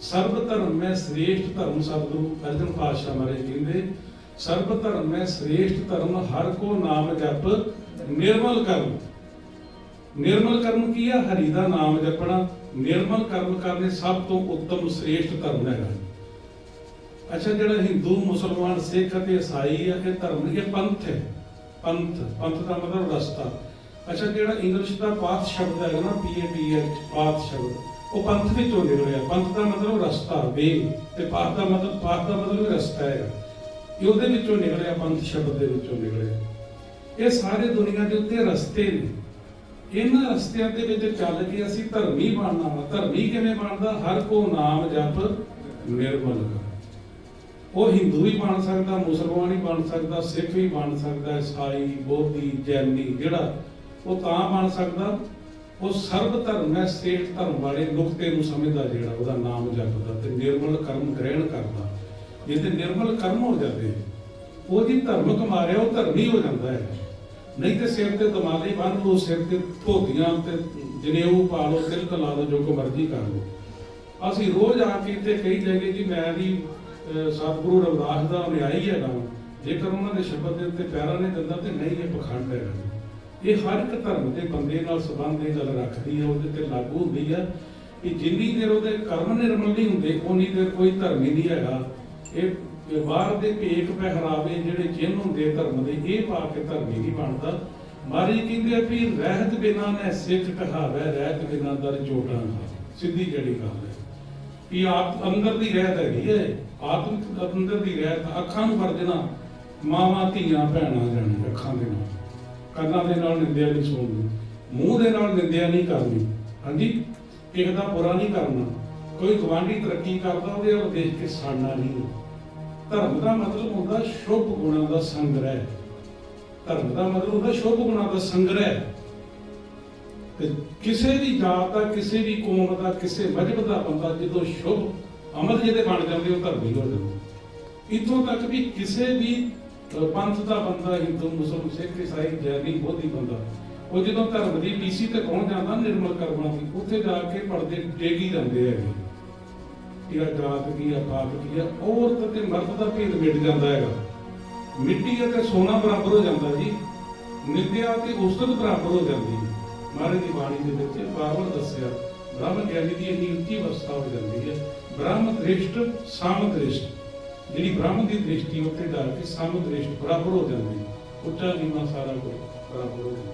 ਸਰਬ ਧਰਮ ਮੈਂ ਸ੍ਰੇਸ਼ਟ ਧਰਮ ਸਤਿਗੁਰੂ ਅਰਜਨ ਪਾਤਸ਼ਾਹ ਮਹਾਰਾਜ ਕਹਿੰਦੇ ਸਰਬ ਧਰਮ ਮੈਂ ਸ੍ਰੇਸ਼ਟ ਧਰਮ ਹਰ ਕੋ ਨਾਮ ਜਪ ਨਿਰਮਲ ਕਰਮ। ਨਿਰਮਲ ਕਰਮ ਕੀ ਆ? ਹਰੀ ਦਾ ਨਾਮ ਜਪਣਾ। ਨਿਰਮਲ ਕਰਮ ਕਰਨੇ ਸਭ ਤੋਂ ਉੱਤਮ ਸ੍ਰੇਸ਼ਟ ਧਰਮ ਹੈਗਾ। ਅੱਛਾ, ਜਿਹੜਾ ਹਿੰਦੂ, ਮੁਸਲਮਾਨ, ਸਿੱਖ ਅਤੇ ਈਸਾਈ ਆ, ਇਹ ਧਰਮ ਇਹ ਪੰਥ ਹੈ। ਪੰਥ ਪੰਥ ਦਾ ਮਤਲਬ ਰਸਤਾ। ਅੱਛਾ, ਜਿਹੜਾ ਇੰਗਲਿਸ਼ ਦਾ ਪਾਥ ਸ਼ਬਦ ਹੈਗਾ ਨਾ P A T H path ਸ਼ਬਦ। ਉਹ ਪੰਥ ਵਿੱਚੋਂ ਨਿਕਲਿਆ ਪੰਥ ਦਾ ਮਤਲਬ ਰਸਤਾ ਵੇ ਤੇ ਪਾਥ ਦਾ ਮਤਲਬ ਪਾਥ ਦਾ ਮਤਲਬ ਰਸਤਾ ਹੈਗਾ। ਇਹ ਉਹਦੇ ਵਿੱਚੋਂ ਨਿਕਲਿਆ ਪੰਥ ਸ਼ਬਦ ਦੇ ਵਿੱਚੋਂ ਨਿਕਲਿਆ ਇਹ ਸਾਰੇ ਦੁਨੀਆ ਦੇ ਉੱਤੇ ਰਸਤੇ ਨੇ। ਇਹਨਾਂ ਰਸਤਿਆਂ ਦੇ ਵਿੱਚ ਚੱਲ ਕੇ ਅਸੀਂ ਧਰਮੀ ਬਣਨਾ ਵਾ। ਧਰਮੀ ਕਿਵੇਂ ਬਣਦਾ? ਹਰ ਕੋ ਨਾਮ ਜਪ ਨਿਰਮਲ। ਉਹ ਹਿੰਦੂ ਵੀ ਬਣ ਸਕਦਾ, ਮੁਸਲਮਾਨ ਵੀ ਬਣ ਸਕਦਾ, ਸਿੱਖ ਵੀ ਬਣ ਸਕਦਾ, ਈਸਾਈ, ਬੋਧੀ, ਜੈਨੀ, ਜਿਹੜਾ ਉਹ ਤਾਂ ਬਣ ਸਕਦਾ। ਉਹ ਸਰਬ ਧਰਮ ਹੈ, ਸ੍ਰੇਸ਼ਟ ਧਰਮ ਵਾਲੇ ਨੁਕਤੇ ਨੂੰ ਸਮਝਦਾ ਜਿਹੜਾ ਉਹਦਾ ਨਾਮ ਜਪਦਾ ਤੇ ਨਿਰਮਲ ਕਰਮ ਗ੍ਰਹਿਣ ਕਰਦਾ। ਜੇ ਨਿਰਮਲ ਕਰਮ ਹੋ ਜਾਂਦੇ ਉਹਦੀ ਧਰਮ ਕਮਾਰਿਆ ਉਹ ਧਰਮੀ ਹੋ ਜਾਂਦਾ ਹੈ। ਨਹੀਂ ਤੇ ਸਿਰ ਤੇ ਦਮਾਲੇ ਬੰਨ ਲਓ, ਸਿਰ ਤੇ ਧੋਤੀਆਂ ਤੇ ਜਨੇਊ ਪਾ ਲਓ, ਤਿਲਕ ਲਾ ਲਓ, ਜੋ ਕੋ ਮਰਜ਼ੀ ਕਰ ਲਓ। ਅਸੀਂ ਰੋਜ਼ ਆ ਕੇ ਇੱਥੇ ਕਹੀ ਜਾਈਏ ਜੀ, ਮੈਂ ਵੀ ਸਤਿਗੁਰੂ ਰਵਿਦਾਸ ਦਾ ਅਨੁਯਾਈ ਹੈਗਾ ਵਾਂ। ਜੇਕਰ ਉਹਨਾਂ ਦੇ ਸ਼ਬਦ ਦੇ ਉੱਤੇ ਪੈਰਾ ਨਹੀਂ ਦਿੰਦਾ ਤੇ ਨਹੀਂ, ਇਹ ਪਖੰਡ ਹੈਗਾ। ਇਹ ਹਰ ਇੱਕ ਧਰਮ ਦੇ ਬੰਦੇ ਨਾਲ ਸੰਬੰਧ ਇਹ ਗੱਲ ਰੱਖਦੀ ਹੈ ਉਹਦੇ ਤੇ ਲਾਗੂ ਹੁੰਦੀ ਹੈ ਕਿ ਜਿੰਨੀ ਦੇਰ ਉਹਦੇ ਕਰਮ ਨਿਰਮਲ ਨਹੀਂ ਹੁੰਦੇ ਉਨੀ ਦੇਰ ਕੋਈ ਧਰਮ ਹੀ ਨਹੀਂ ਹੈਗਾ। ਇਹ ਬਾਹਰ ਦੇ ਭੇਖ ਪਹਿਰਾਵੇ ਜਿਹੜੇ ਚਿੰਨ੍ਹ ਹੁੰਦੇ ਧਰਮ ਦੇ, ਇਹ ਪਾ ਕੇ ਧਰਮੀ ਨਹੀਂ ਬਣਦਾ। ਮਾਰੀ ਕਹਿੰਦੇ ਆ ਵੀ ਰਹਿਤ ਬਿਨਾ ਨੇ ਸਿੱਖ ਕਹਾਵੇ, ਰਹਿਤ ਬਿਨਾ ਦਰ ਜੋਟਾਂ ਸਿੱਧੀ ਜਿਹੜੀ ਗੱਲ ਹੈ। ਵੀ ਆਪ ਅੰਦਰ ਦੀ ਰਹਿਤ ਹੈਗੀ ਹੈ, ਆਤਮਿਕ ਅੰਦਰ ਦੀ ਰਹਿਤ, ਅੱਖਾਂ ਨੂੰ ਵਰਜਣਾ, ਮਾਵਾਂ, ਧੀਆਂ, ਭੈਣਾਂ, ਜਾਣੀ, ਅੱਖਾਂ ਦੇ ਨਾਲ। ਕੰਨਾਂ ਦੇ ਨਾਲ ਨਿੰਦਿਆ ਨਹੀਂ ਸੁਣਨੀ ਮੂੰਹ ਦੇ ਨਾਲ ਨਿੰਦਿਆ ਨਹੀਂ ਕਰਨੀ ਹਾਂਜੀ? ਕਿਸੇ ਦਾ ਬੁਰਾ ਨਹੀਂ ਕਰਨਾ, ਕੋਈ ਗਵਾਂਢੀ ਤਰੱਕੀ ਕਰਦਾ, ਉਹਦੇ ਵੱਲ ਦੇਖ ਕੇ ਸਾੜਨਾ ਨਹੀਂ ਧਰਮ ਦਾ ਮਤਲਬ ਹੁੰਦਾ ਸ਼ੁਭ ਗੁਣਾਂ ਦਾ ਸੰਗ੍ਰਹਿ। ਧਰਮ ਦਾ ਮਤਲਬ ਹੁੰਦਾ ਸ਼ੁਭ ਗੁਣਾਂ ਦਾ ਸੰਗ੍ਰਹਿ। ਤੇ ਕਿਸੇ ਵੀ ਜਾਤ ਦਾ, ਕਿਸੇ ਵੀ ਕੌਮ ਦਾ, ਕਿਸੇ ਮਜਹਬ ਦਾ ਬੰਦਾ ਜਦੋਂ ਸ਼ੁਭ ਅਮਲ ਜਿਹਦੇ ਬਣ ਜਾਂਦੇ, ਉਹ ਧਰਮੀ ਹੋ। ਜਾਂਦਾ ਇਥੋਂ ਤੱਕ ਵੀ ਕਿਸੇ ਵੀ ਪੰਥ ਦਾ ਬੰਦਾ ਹਿੰਦੂ, ਮੁਸਲਮਾਨ, ਸਿੱਖ ਈਸਾਈ ਜੈਨੀ ਬੋਧੀ ਬੰਦਾ। ਉਹ ਜਦੋਂ ਧਰਮ ਦੀ ਪੀਸੀ ਤੇ ਪਹੁੰਚ ਜਾਂਦਾ, ਨਿਰਮਲ ਕਰਮਾਂ ਦੀ। ਉੱਥੇ ਜਾ ਕੇ ਪਰਦੇ ਡੇਗੀ ਜਾਂਦੇ ਹੈਗੇ। ਕਿ ਜਾਤ ਕੀ ਆ ਪਾਤ ਕੀ ਆ, ਔਰਤ ਤੇ ਮਰਦ ਦਾ ਭੇਦ ਮਿਟ ਜਾਂਦਾ ਹੈਗਾ। ਮਿੱਟੀ ਅਤੇ ਸੋਨਾ ਬਰਾਬਰ ਹੋ ਜਾਂਦਾ ਜੀ। ਨਿੱਧਿਆ ਤੇ ਉਸਤਤ ਬਰਾਬਰ ਹੋ ਜਾਂਦੀ। ਹੈ ਮਹਾਰਾਜ ਦੀ ਬਾਣੀ ਦੇ ਵਿੱਚ ਬਾਰ-ਬਾਰ ਦੱਸਿਆ, ਬ੍ਰਹਮ ਗਿਆਨੀ ਦੀ ਇੰਨੀ ਉੱਚੀ ਅਵਸਥਾ ਹੋ ਜਾਂਦੀ ਹੈ। ਬ੍ਰਹਮ ਦ੍ਰਿਸ਼ਟ ਸਾਮ ਦ੍ਰਿਸ਼ਟ ਜਿਹੜੀ ਬ੍ਰਹਮ ਦੀ ਦ੍ਰਿਸ਼ਟੀ ਉੱਤੇ ਜਾ ਕੇ ਸਾਮ ਦ੍ਰਿਸ਼ਟ ਬਰਾਬਰ ਹੋ ਜਾਂਦੀ ਹੈ ਉੱਚਾ ਨੀਵਾਂ ਸਾਰਾ ਕੁਝ ਬਰਾਬਰ ਹੋ ਜਾਂਦਾ।